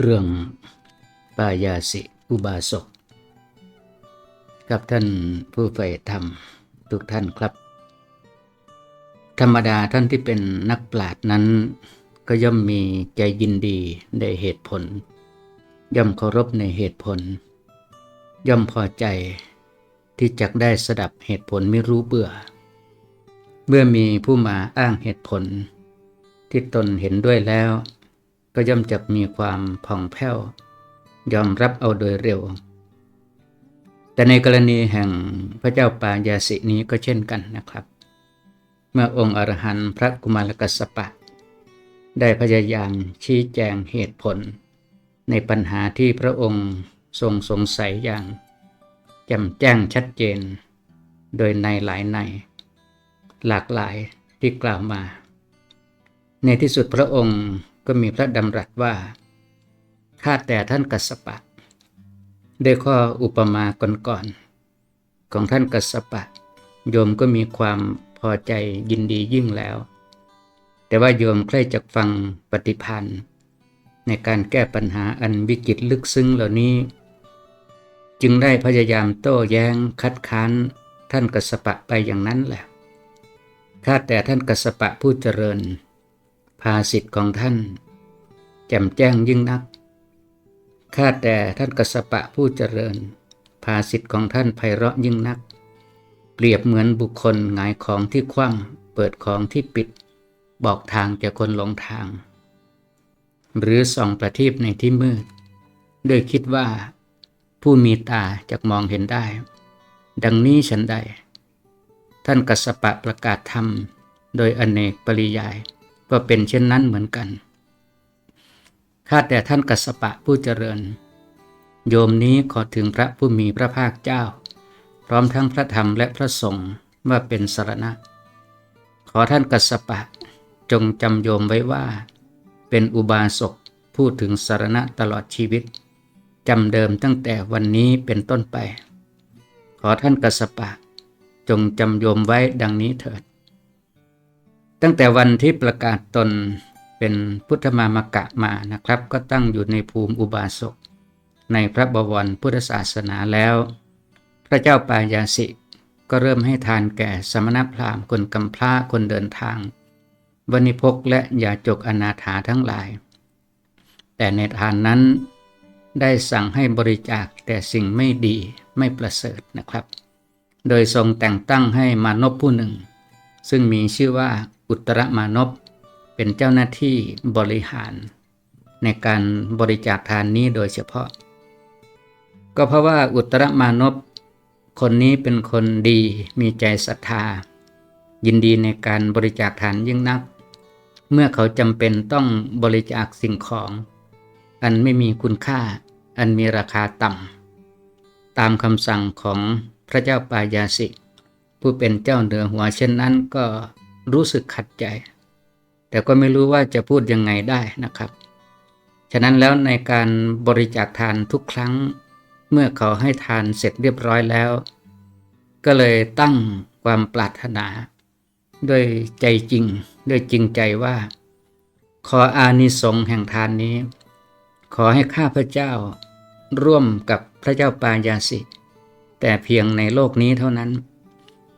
เรื่องปายาสิอุบาสกกับท่านผู้ใฝ่ธรรมทุกท่านครับ ธรรมดาท่านที่เป็นนักปราชญ์นั้น ก็ย่อมมีใจยินดีในเหตุผล ย่อมเคารพในเหตุผล ย่อมพอใจที่จะได้สดับเหตุผลไม่รู้เบื่อ เมื่อมีผู้มาอ้างเหตุผล ที่ตนเห็นด้วยแล้ว ก็ย่อมจะมีความผ่องแผ้วยอมรับเอาโดยเร็ว แต่ในกรณีแห่งพระเจ้าปายาสินี้ก็เช่นกันนะครับ เมื่อองค์อรหันต์พระกุมารกัสสปะ ได้พยายามชี้แจงเหตุผล ในปัญหาที่พระองค์ทรงสงสัยอย่างแจ่มแจ้งชัดเจน โดยในหลายในหลากหลายที่กล่าวมา ในที่สุดพระองค์ก็มีพระดำรัสว่า ข้าแต่ท่านกัสปะได้ข้ออุปมาก่อนๆของท่านกัสปะ โยมก็มีความพอใจยินดียิ่งแล้ว แต่ว่าโยมใคร่จะฟังปฏิพันธ์ในการแก้ปัญหาอันวิกฤตลึกซึ้งเหล่านี้ จึงได้พยายามโต้แย้งคัดค้านท่านกัสปะไปอย่างนั้นแหละข้าแต่ท่านกัสปะผู้เจริญ ภาสิทธิ์ของท่าน แจ่มแจ้งยิ่งนัก ข้าแต่ท่านกัสปะผู้เจริญ ภาสิทธิ์ของท่านไพเราะยิ่งนัก เปรียบเหมือนบุคคลหงายของที่คว่ำเปิดของที่ปิด บอกทางแก่คนหลงทาง หรือส่องประทีปในที่มืดด้วยคิดว่า ผู้มีตาจะมองเห็นได้ ดังนี้ฉันใดท่านกัสปะประกาศธรรม โดยอเนกปริยาย ก็เป็นเช่นนั้นเหมือนกัน ข้าแต่ท่านกัสปะผู้เจริญ โยมนี้ขอถึงพระผู้มีพระภาคเจ้า พร้อมทั้งพระธรรมและพระสงฆ์ว่าเป็นสรณะ ขอท่านกัสปะจงจำโยมไว้ว่า เป็นอุบาสกพูดถึงสารณะตลอดชีวิตจำเดิมตั้งแต่วันนี้เป็นต้นไป ขอท่านกัสปะ จงจำโยมไว้ดังนี้เถิด ตั้งแต่วันที่ประกาศตนเป็นพุทธมามกะมานะครับ ก็ตั้งอยู่ในภูมิอุบาสก ในพระบวรพุทธศาสนาแล้ว พระเจ้าปายาสิก็เริ่มให้ทานแก่สมณพราหมณ์คนกำพร้าคนเดินทางวณิพกและยาจกอนาถาทั้งหลาย แต่ในทานนั้นได้สั่งให้บริจาคแต่สิ่งไม่ดีไม่ประเสริฐนะครับ โดยทรงแต่งตั้งให้มานพผู้หนึ่ง ซึ่งมีชื่อว่า อุตรมานพเป็นเจ้าหน้าที่บริหาร ในการบริจาคทานนี้โดยเฉพาะ ก็เพราะว่าอุตรมานพคนนี้เป็นคนดีมีใจศรัทธา ยินดีในการบริจาคทานยิ่งนัก เมื่อเขาจำเป็นต้องบริจาคสิ่งของ อันไม่มีคุณค่า อันมีราคาต่ำตามคำสั่งของพระเจ้าปายาสิผู้เป็นเจ้าเหนือหัวเช่นนั้นก็ รู้สึกขัดใจ แต่ก็ไม่รู้ว่าจะพูดยังไงได้นะครับ ฉะนั้นแล้วในการบริจาคทานทุกครั้ง เมื่อเขาให้ทานเสร็จเรียบร้อยแล้ว ก็เลยตั้งความปรารถนา ด้วยใจจริง ด้วยจริงใจว่า ขออานิสงส์แห่งทานนี้ ขอให้ข้าพเจ้าร่วมกับพระเจ้าปายาสิแต่เพียงในโลกนี้เท่านั้น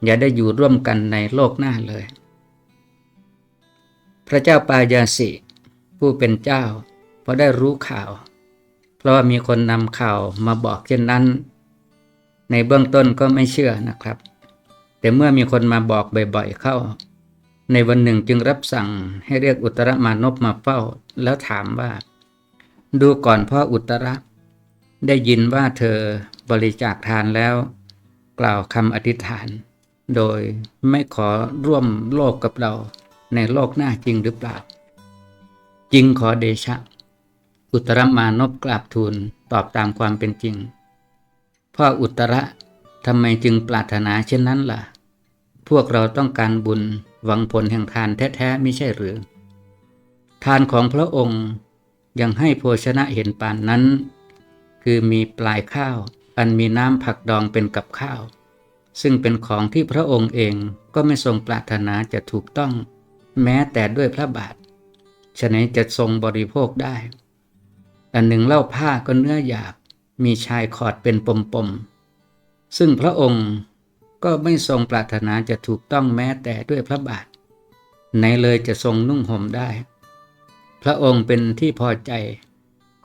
อย่าได้อยู่ร่วมกันในโลกหน้าเลย พระเจ้าปายาสิผู้เป็นเจ้าพอได้รู้ข่าว เพราะว่ามีคนนำข่าวมาบอกเช่นนั้น ในเบื้องต้นก็ไม่เชื่อนะครับ แต่เมื่อมีคนมาบอกบ่อยๆเข้า ในวันหนึ่งจึงรับสั่งให้เรียกอุตรมานพมาเฝ้า แล้วถามว่า ดูก่อนพ่ออุตระ ได้ยินว่าเธอบริจาคทานแล้ว กล่าวคำอธิษฐาน โดยไม่ขอร่วมโลกกับเรา ในโลกหน้าจริงหรือเปล่า จริงขอเดชะ อุตรมานพกราบทูลตอบตามความเป็นจริง พ่ออุตระทำไมจึงปรารถนาเช่นนั้นล่ะ พวกเราต้องการบุญหวังผลแห่งทานแท้ๆไม่ใช่หรือ ทานของพระองค์ยังให้โภชนะเห็นปานนั้น คือมีปลายข้าว อันมีน้ำผักดองเป็นกับข้าว ซึ่งเป็นของที่พระองค์เองก็ไม่ทรงปรารถนาจะถูกต้อง แม้แต่ด้วยพระบาทฉะนั้นจะทรงบริโภคได้อันหนึ่งเล่าผ้าก็เนื้อหยาบมีชายขอดเป็นปมปมๆซึ่งพระองค์ก็ไม่ทรงปรารถนาจะถูกต้องแม้แต่ด้วยพระบาทไหนเลยจะทรงนุ่งห่มได้ พระองค์เป็นที่พอใจ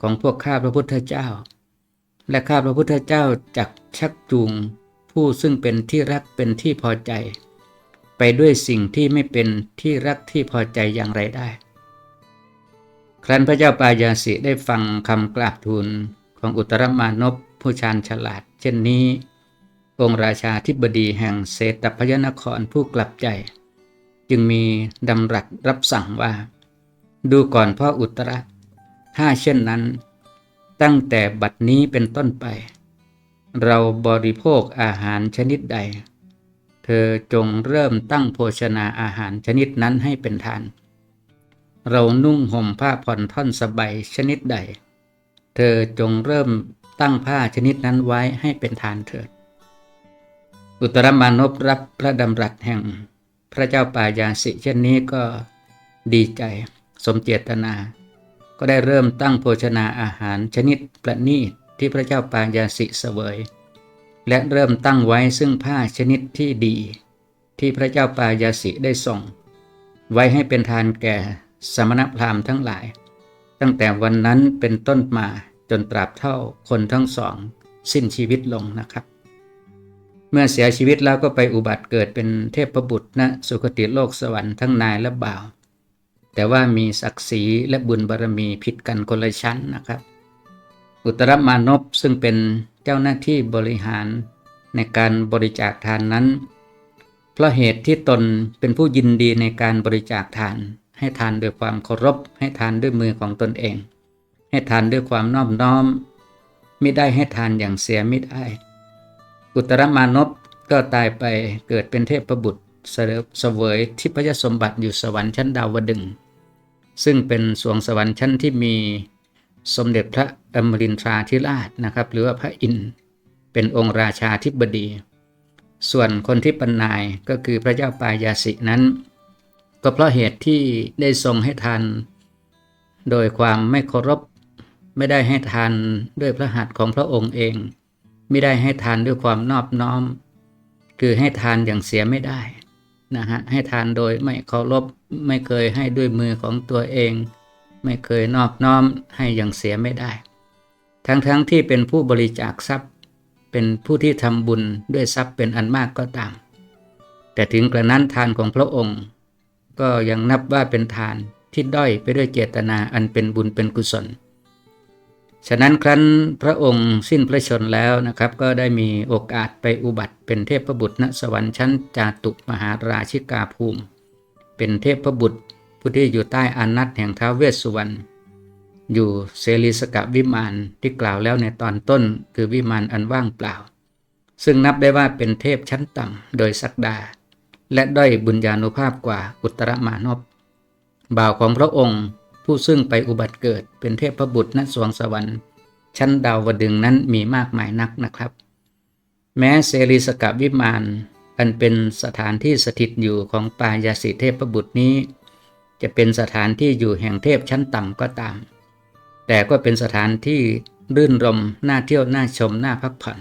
ของพวกข้าพระพุทธเจ้า และข้าพระพุทธเจ้าจักชักจูงผู้ซึ่งเป็นที่รักเป็นที่พอใจ ไปด้วยสิ่งที่ไม่เป็นที่รักที่พอใจอย่างไรได้ ครั้นพระเจ้าปายาสิได้ฟังคำกราบทูลของอุตรมานพผู้ชาญฉลาด เช่นนี้ องค์ราชาธิบดีแห่งเศตพยนครผู้กลับใจ จึงมีดำรัสรับสั่งว่า ดูก่อนพ่ออุตระ ถ้าเช่นนั้น ตั้งแต่บัดนี้เป็นต้นไป เราบริโภคอาหารชนิดใด เธอจงเริ่มตั้งโภชนาอาหารชนิดนั้นให้เป็นทาน เรานุ่งห่มผ้าผ่อนท่อนสบายชนิดใด เธอจงเริ่มตั้งผ้าชนิดนั้นไว้ให้เป็นทานเถิด อุตรมานพรับพระดำรัสแห่งพระเจ้าป่ายาสิเช่นนี้ก็ดีใจสมเจตนา ก็ได้เริ่มตั้งโภชนาอาหารชนิดประณีตที่พระเจ้าปายาสิเสวย และเริ่มตั้งไว้ซึ่งผ้าชนิดที่ดี ที่พระเจ้าปายาสิได้ส่ง ไว้ให้เป็นทานแก่สมณพราหมณ์ทั้งหลาย ตั้งแต่วันนั้นเป็นต้นมาจนตราบเท่าคนทั้งสอง สิ้นชีวิตลงนะครับ เมื่อเสียชีวิตแล้วก็ไปอุบัติเกิดเป็นเทพประบุตรณสุคติโลกสวรรค์ทั้งนายและบ่าว แต่ว่ามีศักดิ์ศรีและบุญบารรมีผิดกันคนละชั้นนะครับ อุตรมานพซึ่งเป็น เจ้าหน้าที่บริหารในการบริจาคทานนั้น เพราะเหตุที่ตนเป็นผู้ยินดีในการบริจาคทาน ให้ทานด้วยความเคารพ ให้ทานด้วยมือของตนเอง ให้ทานด้วยความนอบน้อมไม่ได้ให้ทานอย่างเสียไม่ได้อุตรมานพก็ตายไปเกิดเป็นเทพประบุตรเสวยทิพยสมบัติอยู่สวรรค์ชั้นดาวดึงซึ่งเป็นสวงสวรรค์ชั้นที่มี สมเด็จพระอมรินทราธิราชนะครับ หรือว่าพระอินทร์เป็นองค์ราชาธิบดี ส่วนคนที่ปนนายก็คือพระเจ้าปายาสินั้น ก็เพราะเหตุที่ได้ทรงให้ทานโดยความไม่เคารพไม่ได้ให้ทานด้วยพระหัตถ์ของพระองค์เอง ไม่ได้ให้ทานด้วยความนอบน้อม คือให้ทานอย่างเสียไม่ได้นะฮะให้ทานโดยไม่เคารพไม่เคยให้ด้วยมือของตัวเอง ไม่เคยนอบน้อมให้อย่างเสียไม่ได้ ทั้งๆทที่เป็นผู้บริจาคทรัพย์ เป็นผู้ที่ทำบุญด้วยทรัพย์เป็นอันมากก็ตาม แต่ถึงกระนั้นทานของพระองค์ ก็ยังนับว่าเป็นทานที่ด้อยไปด้วยเจตนาอันเป็นบุญเป็นกุศล ฉะนั้นครั้นพระองค์สิ้นพระชนแล้วนะครับ ก็ได้มีโอกาสไปอุบัติเป็นเทพบุตรณสวรรค์ชั้นจาตุมหาราชิกาภูมิ เป็นเทพบุตร ผู้ที่อยู่ใต้อานัตแห่งท้าวเวสสุวรรณอยู่เซรีสกะวิมานที่กล่าวแล้วในตอนต้นคือวิมานอันว่างเปล่า ซึ่งนับได้ว่าเป็นเทพชั้นต่ำโดยสักดา และด้อยบุญญาณุภาพกว่าอุตรมานพบ่าวของพระองค์ ผู้ซึ่งไปอุบัติเกิดเป็นเทพประบุตรณสวงสวรรค์ ชั้นดาวดึงนั้นมีมากมายนักนะครับ แม้เซรีสกะวิมานอันเป็นสถานที่สถิตอยู่ของปายาสิเทพประบุตรนี้ จะเป็นสถานที่อยู่แห่งเทพชั้นต่ำก็ตาม แต่ก็เป็นสถานที่รื่นรมน่าเที่ยวน่าชมน่าพักผ่อน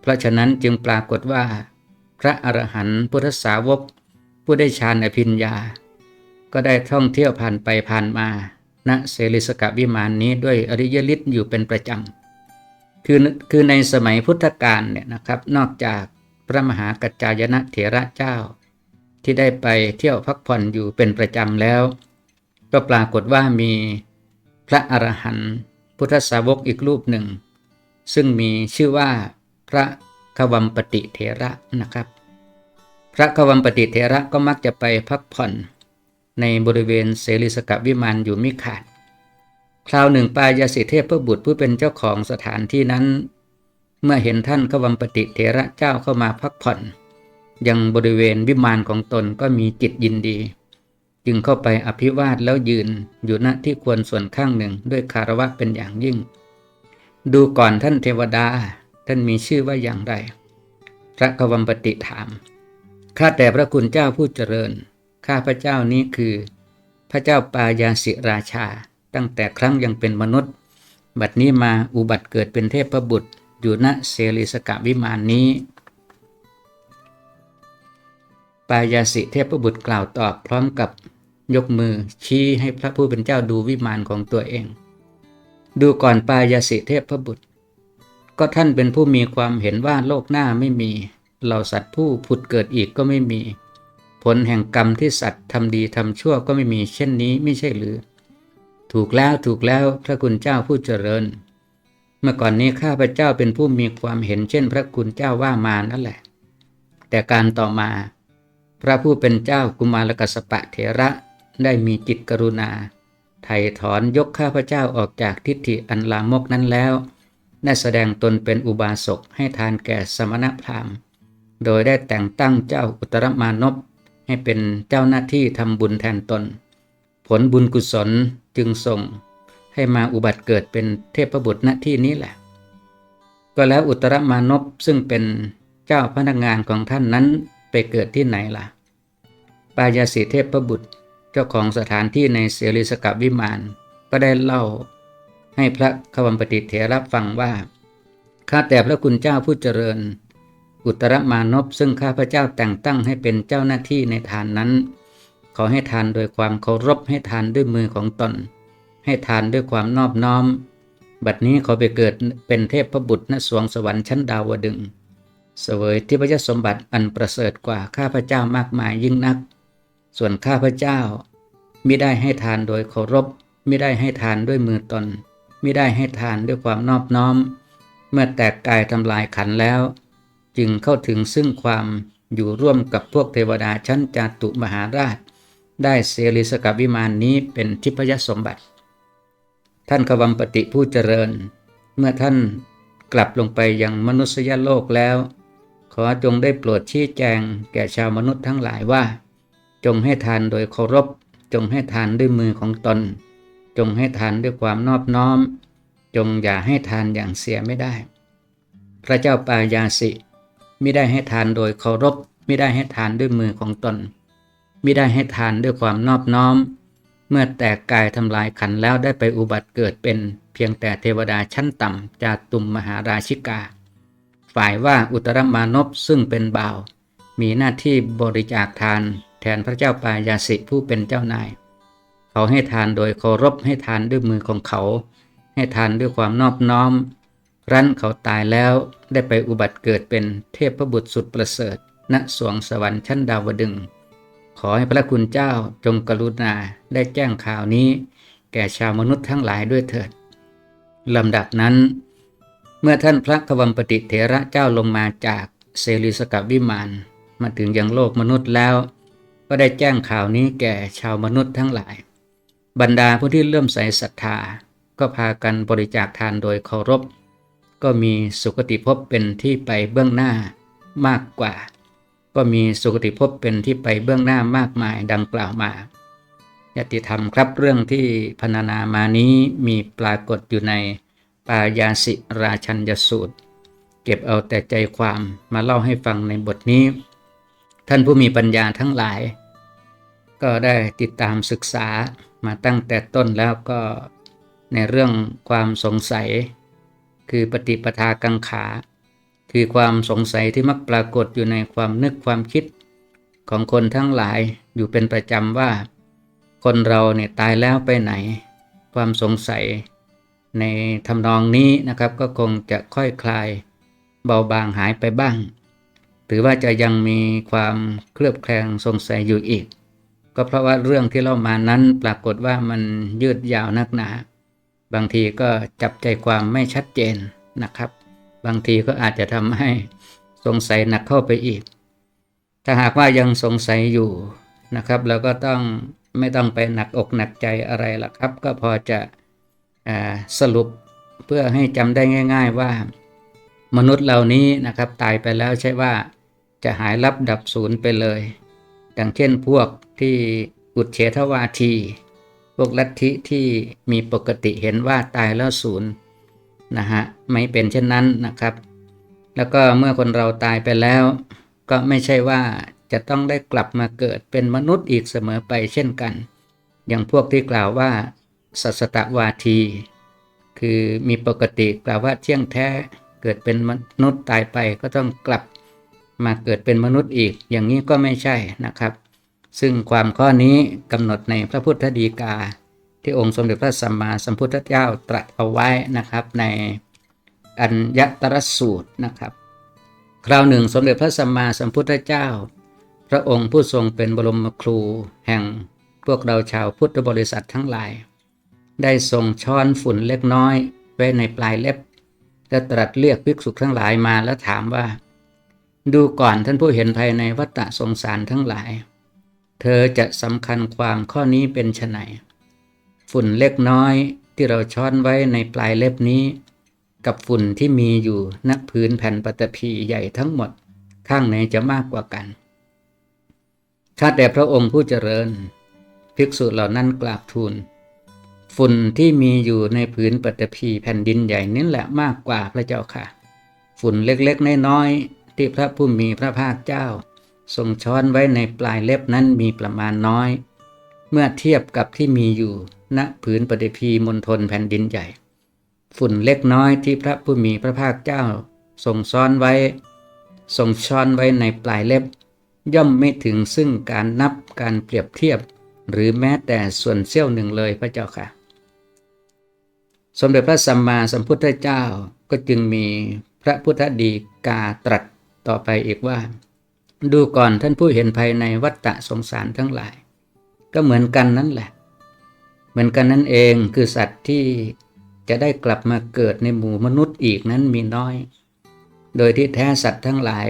เพราะฉะนั้นจึงปรากฏว่า พระอรหันต์พุทธสาวก ผู้ได้ฌานอภิญญา ก็ได้ท่องเที่ยวผ่านไปผ่านมาณเสริสกวิมานนี้ด้วยอริยฤทธิ์อยู่เป็นประจำคือคือในสมัยพุทธกาลเนี่ยนะครับ นอกจากพระมหากัจจายนะเถระเจ้า ที่ได้ไปเที่ยวพักผ่อนอยู่เป็นประจำแล้ว ก็ปรากฏว่ามีพระอรหันต์พุทธสาวกอีกรูปหนึ่ง ซึ่งมีชื่อว่าพระควัมปติเถระนะครับ พระควัมปติเถระก็มักจะไปพักผ่อน ในบริเวณเสรีสกวิมานอยู่มิขาด คราวหนึ่งปายาสิเทพบุตรผู้เป็นเจ้าของสถานที่นั้น เมื่อเห็นท่านขวัมปติเถระเจ้าเข้ามาพักผ่อน ยังบริเวณวิมานของตนก็มีจิตยินดี จึงเข้าไปอภิวาทแล้วยืนอยู่ณที่ควรส่วนข้างหนึ่งด้วยคารวะเป็นอย่างยิ่ง ดูก่อนท่านเทวดา ท่านมีชื่อว่าอย่างไร พระกวัมปติถาม ข้าแต่พระคุณเจ้าผู้เจริญ ข้าพระเจ้านี้คือ พระเจ้าปายาสิราชา ตั้งแต่ครั้งยังเป็นมนุษย์ บัดนี้มาอุบัติเกิดเป็นเทพบุตรอยู่ณเสรีสกะวิมานนี้ ปายาสิเทพบุตรกล่าวตอบพร้อมกับยกมือชี้ให้พระผู้เป็นเจ้าดูวิมานของตัวเอง ดูก่อนปายาสิเทพบุตร ก็ท่านเป็นผู้มีความเห็นว่าโลกหน้าไม่มีเหล่าสัตว์ผู้ผุดเกิดอีกก็ไม่มี ผลแห่งกรรมที่สัตว์ทำดีทำชั่วก็ไม่มีเช่นนี้ไม่ใช่หรือ ถูกแล้วถูกแล้วพระคุณเจ้าผู้เจริญ เมื่อก่อนนี้ข้าพระเจ้าเป็นผู้มีความเห็นเช่น พระคุณเจ้าว่ามานั่นแหละ แต่การต่อมา พระผู้เป็นเจ้ากุมารกัสปะเถระได้มีจิตกรุณา ไถ่ถอนยกข้าพเจ้าออกจากทิฏฐิอันลามกนั้นแล้วได้แสดงตนเป็นอุบาสกให้ทานแก่สมณพราหมณ์โดยได้แต่งตั้งเจ้าอุตรมานพให้เป็นเจ้าหน้าที่ทำบุญแทนตน ผลบุญกุศลจึงส่งให้มาอุบัติเกิดเป็นเทพบุตรณที่นี้แหละ ก็แล้วอุตรมานพซึ่งเป็นเจ้าพนักงานของท่านนั้นไปเกิดที่ไหนล่ะ ปายาสีเทพบุตรเจ้าของสถานที่ในเสรีสกับวิมาน ก็ได้เล่าให้พระขวัมปติเถระฟังว่า ข้าแต่พระคุณเจ้าผู้เจริญ อุตรมานพซึ่งข้าพระเจ้าแต่งตั้งให้เป็นเจ้าหน้าที่ในทานนั้น ขอให้ทานโดยความเคารพให้ทานด้วยมือของตน ให้ทานด้วยความนอบน้อม บัดนี้ขาไปเกิดเป็นเทพพระบุตรณสวงสวรรค์ชั้นดาวดึงสเสวยที่พระเจ้าสมบัติอันประเสริฐกว่าข้าพระเจ้ามากมายยิ่งนัก ส่วนข้าพเจ้ามิได้ให้ทานโดยเคารพมิได้ให้ทานด้วยมือตนมิได้ให้ทานด้วยความนอบน้อม เมื่อแตกกายทำลายขันแล้ว จึงเข้าถึงซึ่งความอยู่ร่วมกับพวกเทวดาชั้นจาตุมหาราช ได้เสรีสกับวิมานนี้เป็นทิพยสมบัติ ท่านขวัมปติผู้เจริญ เมื่อท่านกลับลงไปยังมนุษยโลกแล้ว ขอจงได้โปรดชี้แจงแก่ชาวมนุษย์ทั้งหลายว่า จงให้ทานโดยเคารพ จงให้ทานด้วยมือของตน จงให้ทานด้วยความนอบน้อม จงอย่าให้ทานอย่างเสียไม่ได้ พระเจ้าปายาสิไม่ได้ให้ทานโดยเคารพไม่ได้ให้ทานด้วยมือของตนไม่ได้ให้ทานด้วยความนอบน้อม เมื่อแตกกายทำลายขันแล้วได้ไปอุบัติเกิดเป็นเพียงแต่เทวดาชั้นต่ำจากตุมมหาราชิกา ฝ่ายว่าอุตรมานพซึ่งเป็นบ่าว มีหน้าที่บริจาคทาน แทนพระเจ้าปายาสิผู้เป็นเจ้านาย เขาให้ทานโดยเคารพให้ทานด้วยมือของเขา ให้ทานด้วยความนอบน้อม รั้นเขาตายแล้วได้ไปอุบัติเกิดเป็นเทพบุตรสุดประเสริฐ ณสวงสวรรค์ชั้นดาวดึง ขอให้พระคุณเจ้าจงกรุณาได้แจ้งข่าวนี้ แก่ชาวมนุษย์ทั้งหลายด้วยเถิดลำดับนั้น เมื่อท่านพระกวัมปติเถระเจ้าลงมาจากเซริสกับวิมานมาถึงยังโลกมนุษย์แล้ว ก็ได้แจ้งข่าวนี้แก่ชาวมนุษย์ทั้งหลาย บรรดาผู้ที่เลื่อมใสศรัทธา ก็พากันบริจาคทานโดยเคารพ ก็มีสุคติภพเป็นที่ไปเบื้องหน้ามากกว่า ก็มีสุคติภพเป็นที่ไปเบื้องหน้ามากมายดังกล่าวมายติธรรมครับเรื่องที่พรรณนามานี้มีปรากฏอยู่ในปายาสิราชัญยสูตร เก็บเอาแต่ใจความมาเล่าให้ฟังในบทนี้ ท่านผู้มีปัญญาทั้งหลาย ก็ได้ติดตามศึกษามาตั้งแต่ต้นแล้วก็ในเรื่องความสงสัย คือปฏิปทากังขา คือความสงสัยที่มักปรากฏอยู่ในความนึกความคิด ของคนทั้งหลายอยู่เป็นประจำว่า คนเราเนี่ยตายแล้วไปไหน ความสงสัย ในทำนองนี้นะครับก็คงจะค่อยคลายเบาบางหายไปบ้างถือว่าจะยังมีความเคลือบแคลงสงสัยอยู่อีก ก็เพราะว่าเรื่องที่เล่ามานั้นปรากฏว่ามันยืดยาวนักหนา บางทีก็จับใจความไม่ชัดเจนนะครับ บางทีก็อาจจะทำให้สงสัยหนักเข้าไปอีก ถ้าหากว่ายังสงสัยอยู่นะครับเราก็ต้องไม่ต้องไปหนักอกหนักใจอะไรล่ะครับ ก็พอจะสรุปเพื่อให้จำได้ง่าย ๆว่า มนุษย์เหล่านี้นะครับตายไปแล้วใช่ว่าจะหายลับดับศูนย์ไปเลย ดังเช่นพวกที่อุดเฉทวาที พวกลัทธิที่มีปกติเห็นว่าตายแล้วศูนย์นะฮะไม่เป็นเช่นนั้นนะครับ แล้วก็เมื่อคนเราตายไปแล้ว ก็ไม่ใช่ว่าจะต้องได้กลับมาเกิดเป็นมนุษย์อีกเสมอไปเช่นกัน อย่างพวกที่กล่าวว่า สัสตวาที คือมีปกติกล่าวว่าเที่ยงแท้เกิดเป็นมนุษย์ตายไปก็ต้องกลับ มาเกิดเป็นมนุษย์อีก อย่างนี้ก็ไม่ใช่นะครับ ซึ่งความข้อนี้กำหนดในพระพุทธดีกา ที่องค์สมเด็จพระสัมมาสัมพุทธเจ้าตรัสเอาไว้นะครับในอัญญตรสูตรนะครับ คราวหนึ่งสมเด็จพระสัมมาสัมพุทธเจ้า พระองค์ผู้ทรงเป็นบรมครูแห่งพวกเราชาวพุทธบริษัททั้งหลาย ได้ทรงช้อนฝุ่นเล็กน้อยไว้ในปลายเล็บ และตรัสเรียกภิกษุทั้งหลายมาแล้วถามว่า ดูก่อนท่านผู้เห็นภายในวัฏสงสารทั้งหลาย เธอจะสำคัญความข้อนี้เป็นไฉนฝุ่นเล็กน้อยที่เราช้อนไว้ในปลายเล็บนี้ กับฝุ่นที่มีอยู่ณพื้นแผ่นปฐพีใหญ่ทั้งหมดข้างไหนจะมากกว่ากันข้าแต่พระองค์ผู้เจริญ ภิกษุเหล่านั้นกราบทูล ฝุ่นที่มีอยู่ในผืนปฐพีแผ่นดินใหญ่นี่แหละมากกว่าพระเจ้าค่ะ ฝุ่นเล็กๆน้อยๆ ที่พระผู้มีพระภาคเจ้า ทรงช้อนไว้ในปลายเล็บนั้นมีประมาณน้อย เมื่อเทียบกับที่มีอยู่ณผืนปฐพีมณฑลแผ่นดินใหญ่ ฝุ่นเล็กน้อยที่พระผู้มีพระภาคเจ้า ทรงซ้อนไว้ ทรงช้อนไว้ในปลายเล็บ ย่อมไม่ถึงซึ่งการนับการเปรียบเทียบ หรือแม้แต่ส่วนเสี้ยวหนึ่งเลยพระเจ้าค่ะ สมเด็จพระสัมมาสัมพุทธเจ้าก็จึงมีพระพุทธดีกาตรัส ต่อไปอีกว่า ดูก่อนท่านผู้เห็นภายในวัฏฏะสงสารทั้งหลาย ก็เหมือนกันนั่นแหละ เหมือนกันนั่นเองคือสัตว์ที่จะได้กลับมาเกิดในหมู่มนุษย์อีกนั้นมีน้อย โดยที่แท้สัตว์ทั้งหลาย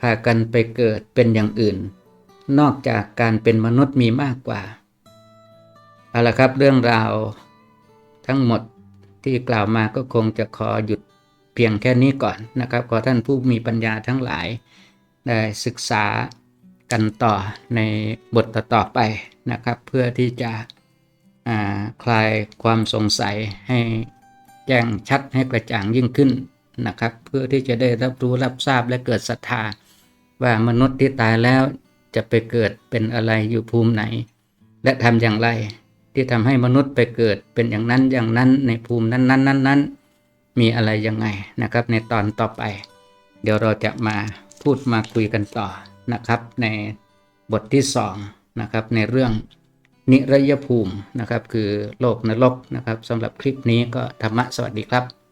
พากันไปเกิดเป็นอย่างอื่น นอกจากการเป็นมนุษย์มีมากกว่าเอาละครับเรื่องราวทั้งหมดที่กล่าวมาก็คงจะขอหยุด เพียงแค่นี้ก่อนนะครับ ขอท่านผู้มีปัญญาทั้งหลายได้ศึกษากันต่อในบทต่อไปนะครับ เพื่อที่จะคลายความสงสัยให้แจ้งชัดให้กระจ่างยิ่งขึ้นนะครับ เพื่อที่จะได้รับรู้รับทราบและเกิดศรัทธา ว่ามนุษย์ที่ตายแล้วจะไปเกิดเป็นอะไรอยู่ภูมิไหน และทำอย่างไรที่ทำให้มนุษย์ไปเกิดเป็นอย่างนั้นอย่างนั้นในภูมินั้นนั้นนั้นนั้น มีอะไรยังไงนะครับ ในตอนต่อไป เดี๋ยวเราจะมาพูดมาคุยกันต่อนะครับ ในบทที่สองนะครับในเรื่องนิรยภูมินะครับ คือโลกนรกนะครับสำหรับคลิปนี้ก็ธรรมะสวัสดีครับ